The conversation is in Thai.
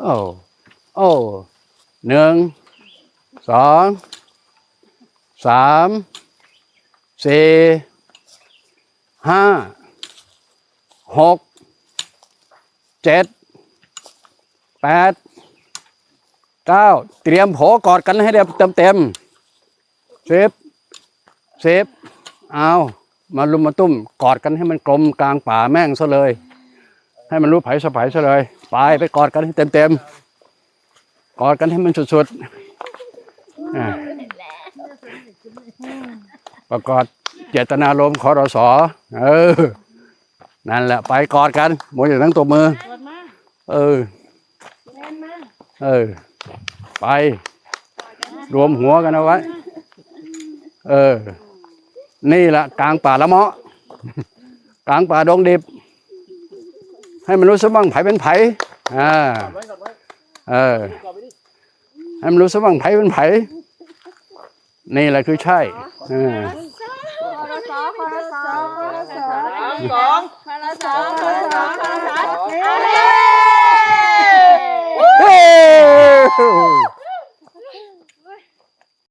โอ้โอ้หนึ่งสองสามสี่ห้าหกเจ็ดแปดเก้าเตรียมโผกอดกันให้เต็มเต็มๆสิบสิบเอามาลุมมาตุ้มกอดกันให้มันกลมกลางป่าแม่งซะเลย ให้มันรู้ไผ่สะไผซะเลยไปไปกอดกันให้เต็มเต็มๆกอดกันให้มันสุดๆประกอบเจตนารมณ์คอรสอเออ นั่นแหละ ไปกอดกันหมดอย่างทั้งตัวมือเออเออ ไป รวมหัวกันเอาไว้ เออ นี่แหละกลางป่าละเมาะ กลางป่าดงดิบ ให้มันรู้สึกบ้างไผเป็นไผอ่าเออให้มันรู้สึกบ้างไผเป็นไผนี่แหละคือใช่ออคอรสอคอรสอคอรสอสามสองคอรสอง